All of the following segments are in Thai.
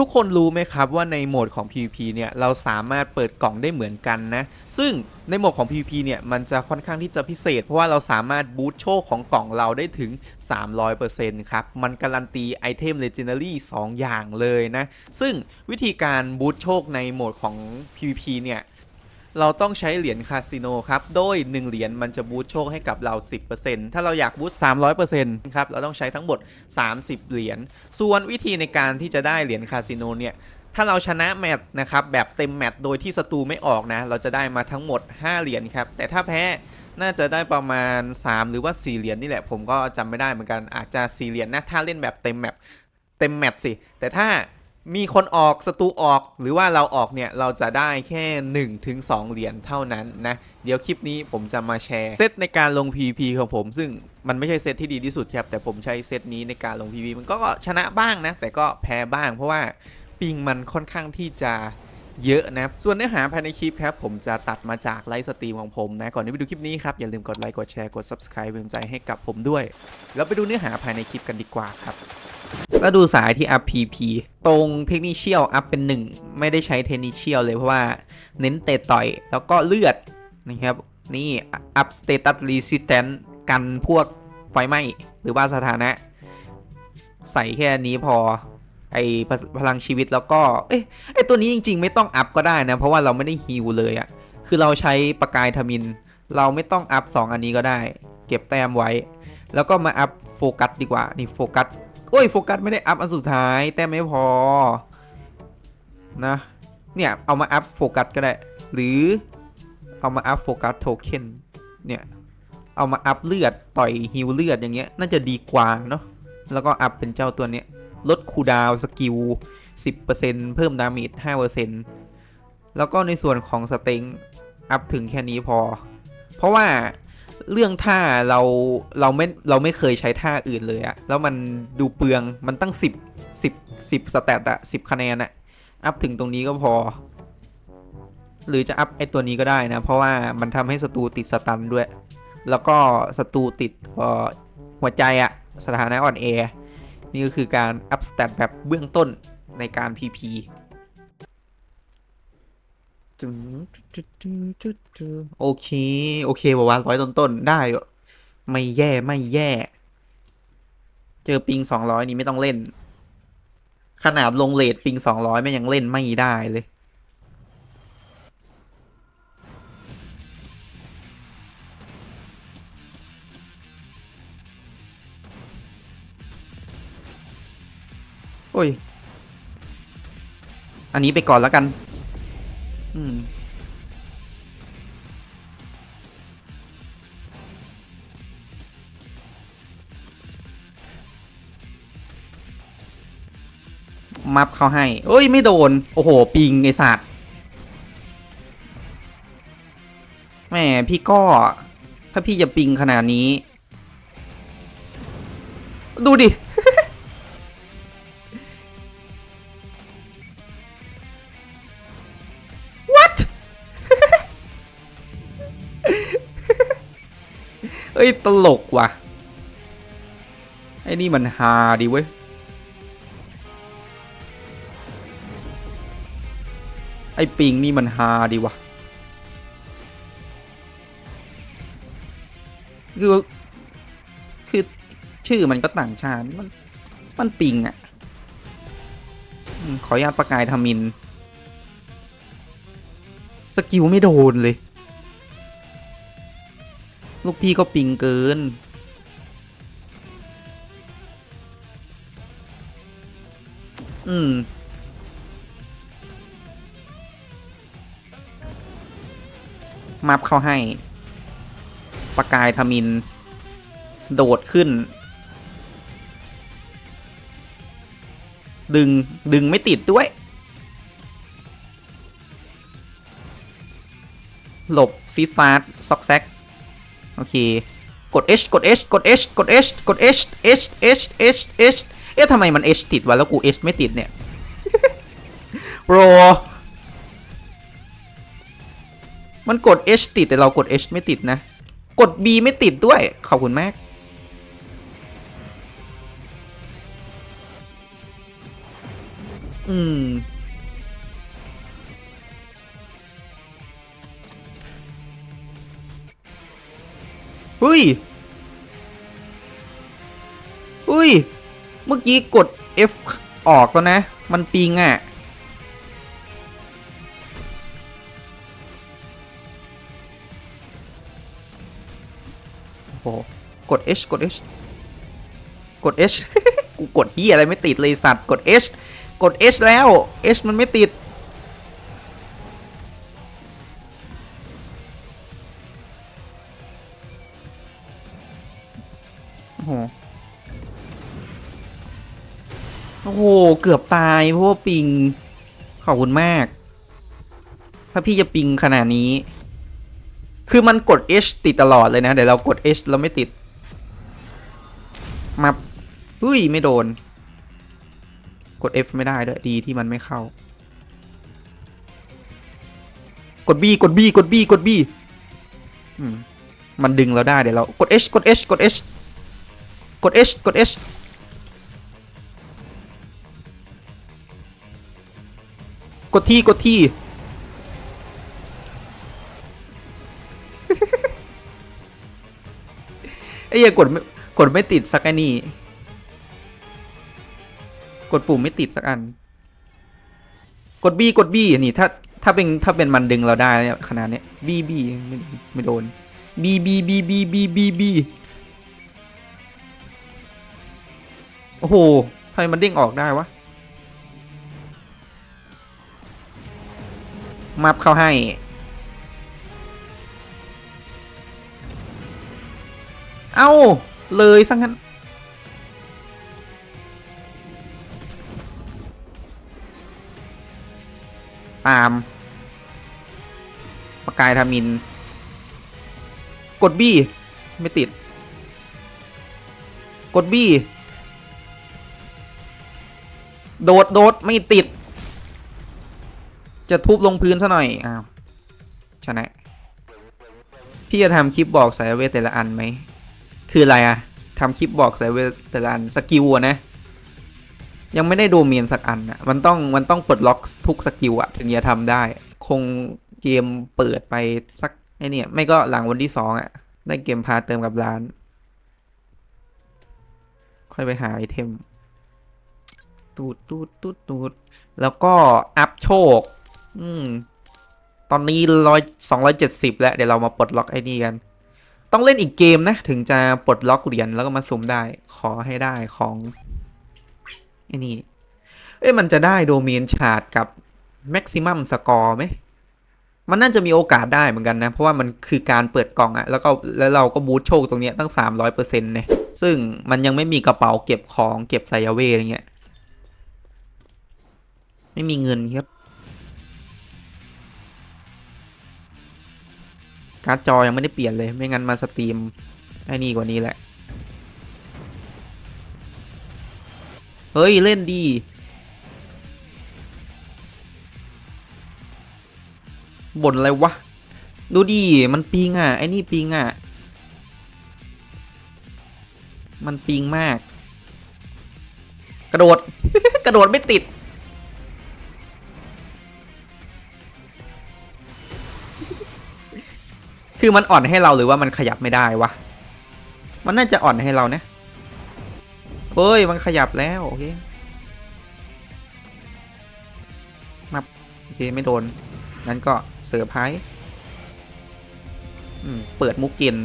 ทุกคนรู้ไหมครับว่าในโหมดของ PVP เนี่ยเราสามารถเปิดกล่องได้เหมือนกันนะ ซึ่งในโหมดของ PVP เนี่ยมันจะค่อนข้างที่จะพิเศษ เพราะว่าเราสามารถบูตโชคของกล่องเราได้ถึง 300%ครับ มันการันตีไอเทม Legendary 2 อย่างเลยนะ ซึ่งวิธีการบูตโชคในโหมดของ PVP เนี่ย เราต้องใช้เหรียญคาสิโนครับ โดย 1 เหรียญมันจะบูตโชคให้กับเรา 10%ถ้าเราอยากบูต300%ครับ เราต้องใช้ทั้งหมด 30 เหรียญ ส่วนวิธีในการที่จะได้เหรียญคาสิโนเนี่ย ถ้าเราชนะแมตช์นะครับ แบบเต็มแมตช์โดยที่ศัตรูไม่ออกนะ เราจะได้มาทั้งหมด 5 เหรียญครับ แต่ถ้าแพ้น่าจะได้ประมาณ 3 หรือว่า 4 เหรียญนี่แหละ ผมก็จำไม่ได้เหมือนกัน อาจจะ 4 เหรียญนะ ถ้าเล่นแบบเต็มแมปเต็มแมตช์สิ แต่ถ้า มีคนออกศัตรูออกหรือว่าเราออกเนี่ย เราจะได้แค่1ถึง2เหรียญเท่านั้นนะ เดี๋ยวคลิปนี้ผมจะมาแชร์เซตในการลง PVP ของผม ซึ่งมันไม่ใช่เซตที่ดีที่สุดครับ แต่ผมใช้เซตนี้ในการลง PVP มันก็ชนะบ้างนะ แต่ก็แพ้บ้าง เพราะว่าปิงมันค่อนข้างที่จะเยอะนะ ส่วนเนื้อหาภายในคลิปครับ ผมจะตัดมาจากไลฟ์สตรีมของผมนะ ก่อนที่ไปดูคลิปนี้ครับ อย่าลืมกดไลค์กดแชร์กด subscribe เป็นใจให้กับผมด้วย แล้วไปดูเนื้อหาภายในคลิปกันดีกว่าครับ ก็ดูสายที่ up PP ตรงเทคนิคเชียล up เป็น 1 ไม่ได้ใช้เทคนิคเชียลเลยเพราะว่าเน้นเตะต่อย แล้วก็เลือดนะครับ นี่ up status resistance กันพวกไฟไหม้หรือว่าสถานะ ใส่แค่นี้พอไอพลพลังชีวิตแล้วก็ เอ๊ะไอตัวนี้จริง ๆ ไม่ต้องอัพก็ได้นะ เพราะว่าเราไม่ได้ฮิวเลยอะคือเราใช้ประกายทมิน เราไม่ต้องอัพ 2 อันนี้ก็ได้ เก็บแต้มไว้ แล้วก็มาอัพโฟกัสดีกว่า นี่โฟกัส โอ้ยโฟกัสไม่ได้อัพอันสุดท้ายแต้มไม่พอนะ เนี่ย เอามาอัพโฟกัสก็ได้ หรือเอามาอัพโฟกัสโทเค็นเนี่ย เอามาอัพเลือดต่อยฮิวเลือดอย่างเงี้ยน่าจะดีกว่าเนาะแล้วก็อัพเป็นเจ้าตัวเนี้ยลดคูดาวสกิล 10%เพิ่มดาเมจ5%แล้วก็ในส่วนของสเต็งอัพถึงแค่นี้พอ เพราะว่า เรื่องท่าเราเราไม่เราไม่เคยใช้ท่าอื่นเลยอะแล้วมันดูเปลืองมันตั้ง 10 10 10สแตทอะ10 คะแนนอะอัพถึงตรงนี้ก็พอ หรือจะอัพไอตัวนี้ก็ได้นะ เพราะว่ามันทำให้ศัตรูติดสตันด้วย แล้วก็ศัตรูติดหัวใจอะสถานะอ่อนแอนี่ก็คือการอัพสเตตแบบเบื้องต้นในการ PP จึงโอเค โอเคบอกว่าร้อยต้นๆ ได้ ไม่แย่ไม่แย่ เจอปิง200นี่ไม่ต้องเล่น ขนาดลงเลทปิง200ไม่ยังเล่นไม่ได้เลย โอ้ย อันนี้ไปก่อนแล้วกัน อืมมับเขาให้เอ้ย ไม่โดน โอ้โห ปิง ไอสัตว์แหมพี่ก็ ถ้าพี่จะปิงขนาดนี้ ดูดิ อ้ยตลกว่ะ ไอ้นี่มันฮาดีเว้ย ไอ้ปิงนี่มันฮาดีว่ะ คือ คือชื่อมันก็ต่างชาติ มัน มันปิงอะ่ะ ขออนุญาตประกายทามิน สกิลไม่โดนเลย ลูกพี่ก็ปิงเกิน อืม มับเข้าให้ ประกายทมิน โดดขึ้น ดึง ดึงไม่ติดด้วยหลบซีดฟาดซอกแซก โอเค กด H กด H กด H กด H กด H H H H H เอ๊ะทำไมมัน H ติดวะแล้วกู H ไม่ติดเนี่ยโปรมันกด H ติดแต่เรากด H ไม่ติดนะ กด B ไม่ติดด้วย ขอบคุณมาก อืม เฮ้ยเฮ้ย เมื่อกี้กด F ออกแล้วนะ มันปิงอะ โอ้โหกด H กด H กด H กูกดที่อะไรไม่ติดเลยสัตว์ กด H กด H แล้ว H มันไม่ติด โอ้โหโอ้โห เกือบตายเพราะว่าปิง ขอบคุณมาก ถ้าพี่จะปิงขนาดนี้ คือมันกด H ติดตลอดเลยนะ เดี๋ยวเรากด H แล้วไม่ติด มาอุ้ย ไม่โดน กด F ไม่ได้ด้วยดีที่มันไม่เข้า กด B กด B กด B กด B มันดึงเราได้เดี๋ยวเรากด H กด H กด H กด H กด H กดที่กดที่ไอ้เหี้ยกดไม่กดไม่ติดสักอ้นี่กดปุ่มไม่ติดสักอัน กด B กด B นี่ถ้าถ้าเป็นถ้าเป็นมันดึงเราได้ขนาดเนี้ย B B ไม่ไม่โดน B B B B B B B อ้โหทำไมมันเด้งออกได้วะ มับเข้าให้ เอ้า เลยซะงั้น ตาม ประกายทามิน กดบี้ ไม่ติด กดบี้ โดดโดดไม่ติด จะทุบลงพื้นซะหน่อยอ้าวชนะ พี่จะทำคลิปบอกสายเวทแต่ละอันไหม คืออะไรอะทำคลิปบอกสายเวทแต่ละอันสกิลอะนะ ยังไม่ได้โดเมนสักอันอะมันต้องมันต้องปลดล็อกทุกสกิลอะถึงจะทำได้ คงเกมเปิดไปสักไอเนี่ยไม่ก็หลังวันที่สองอะได้เกมพาเติมกับร้าน ค่อยไปหาไอเทม ตูดตูดตูดตูดแล้วก็อัพโชค อืม ตอนนี้ร้อยสองร้อยเจ็ดสิบแล้ว เดี๋ยวเรามาปลดล็อกไอ้นี่กัน ต้องเล่นอีกเกมนะ ถึงจะปลดล็อกเหรียญแล้วก็มาสุ่มได้ ขอให้ได้ของไอ้นี่ เอ้ยมันจะได้โดเมนชาร์ดกับ Maximum Score ไหมมันน่าจะมีโอกาสได้เหมือนกันนะ เพราะว่ามันคือการเปิดกล่องอะแล้วก็แล้วเราก็บูทโชคตรงเนี้ยตั้ง 300%เนี่ยซึ่งมันยังไม่มีกระเป๋าเก็บของเก็บไซยาเวอะไรเงี้ย ไม่มีเงินครับ การ์ดจอยังไม่ได้เปลี่ยนเลย ไม่งั้นมาสตรีมไอ้นี่กว่านี้แหละ เฮ้ย เล่นดี บ่นอะไรวะ ดูดีมันปิงอะ ไอ้นี่ปิงอะ มันปิงมาก กระโดด กระโดดไม่ติด คือมันอ่อนให้เราหรือว่ามันขยับไม่ได้วะ มันน่าจะอ่อนให้เรานะเฮ้ย มันขยับแล้ว โอเคมาโอเค ไม่โดนงั้นก็เซอร์ไพรส์อืมเปิดมุกกิน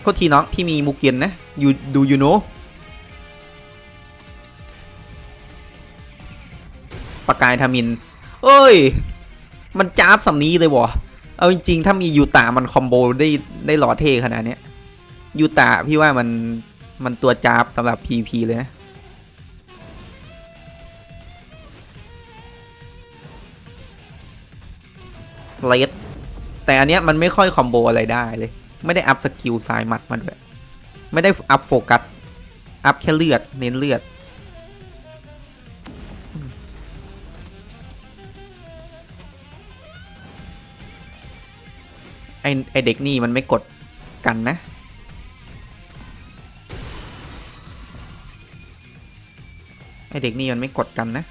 โทษทีน้อง พี่มีมุกเกินนะยูดูยูโนประกายทามิน เอ้ย มันจ้าบสำนี้เลยวะเอาจริงๆ ถ้ามียูตามันคอมโบได้ได้หล่อเท่ขนาดเนี้ยยูตาพี่ว่ามันมันตัวจ้าบสำหรับ PP เลยนะเลดแต่อันเนี้ยมันไม่ค่อยคอมโบอะไรได้เลย ไม่ได้อัพสกิลสายมัดมาด้วย ไม่ได้อัพโฟกัส อัพแค่เลือด เน้นเลือด ไอไอเด็กนี่มันไม่กดกันนะ ไอเด็กนี่มันไม่กดกันนะ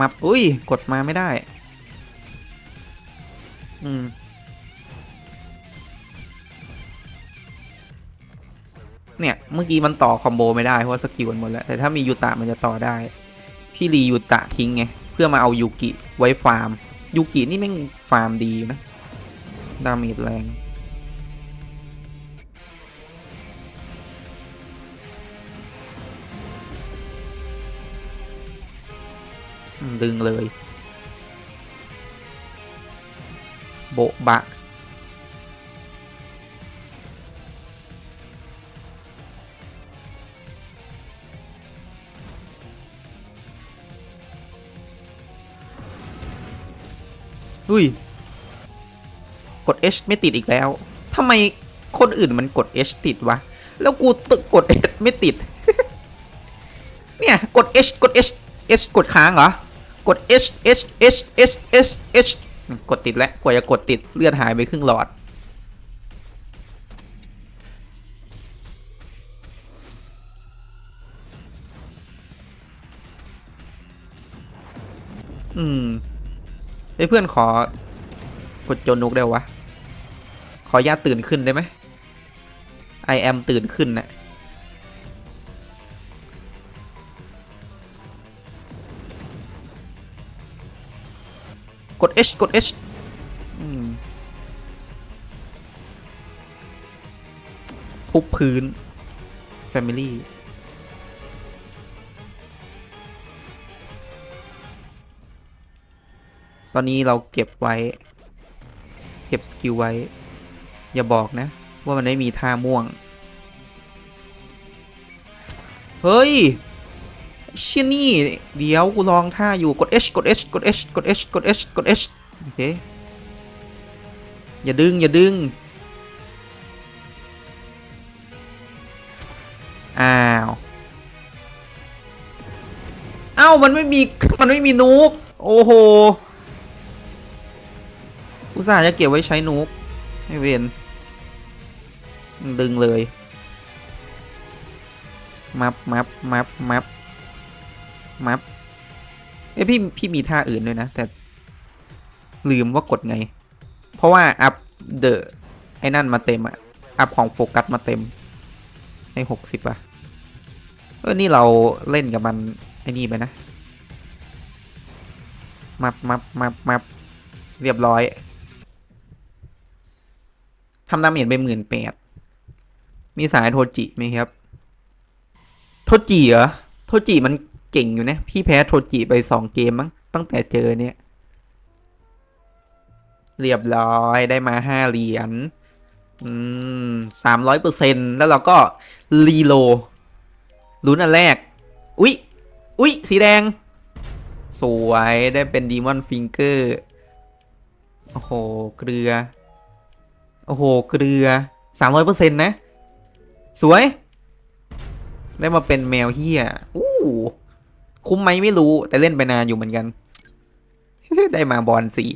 มับอุ้ย กดมาไม่ได้ อืม เนี่ย เมื่อกี้มันต่อคอมโบไม่ได้ เพราะสกิลมันหมดแล้ว แต่ถ้ามียูตะมันจะต่อได้ พี่รียูตะทิ้งไง เพื่อมาเอายูกิไว้ฟาร์มยูกินี่แม่งฟาร์มดีนะ ดาเมจแรง ดึงเลย โบะบะ อุ้ยกด H ไม่ติดอีกแล้วทำไมคนอื่นมันกด H ติดวะ แล้วกูตึกกด H ไม่ติด เนี่ย กด H กด H H กดค้างเหรอ กด H H H H H H กดติดแล้ว กว่าจะกดติดเลือดหายไปครึ่งหลอด อืม เฮ้ยเพื่อนขอกดโจนุกได้วะ ขอญาตตื่นขึ้นได้ไหม I am ตื่นขึ้นนะกด H กด H อืมทุบพื้น Family อนนี้เราเก็บไว้ เก็บสกิลไว้ อย่าบอกนะ ว่ามันไม่มีท่าม่วง เฮ้ยเชี่ยนี่ เดี๋ยวกูลองท่าอยู่กด H กด H กด H กด H กด H กด H โอเค อย่าดึง อย่าดึง อ้าว เอ้า มันไม่มี มันไม่มีนุก โอ้โห อุตส่าห์จะเก็บไว้ใช้นุกให้เวนดึงเลย มับมับมับมับมับเอ้ยพี่พี่มีท่าอื่นด้วยนะ แต่ ลืมว่ากดไง เพราะว่า อัพเดอะไอ้นั่นมาเต็มอะอัพของโฟกัสมาเต็มให้หกสิบอะเออนี่เราเล่นกับมัน ไอ้นี่ไปนะ มับมับมับมับเรียบร้อย ทำดาเมจไปหมื่นแปดมีสายโทจิไหมครับ โทจิเหรอ โทจิมันเก่งอยู่นะ พี่แพ้โทจิไปสองเกมมั้งตั้งแต่เจอเนี่ย เรียบร้อยได้มาห้าเหรียญอืมสามร้อยเปอร์เซ็นแล้วเราก็ รีโลลุ้นอันแรก อุ๊ย อุ๊ย สีแดง สวยได้เป็นดีมอนฟิงเกอร์ โอ้โห เกลือ โอ้โห เกลือสามร้อยเปอร์เซ็นต์นะ สวย ได้มาเป็นแมวเฮียอู้คุ้มไหมไม่รู้แต่เล่นไปนานอยู่เหมือนกัน ได้มาบอลสี่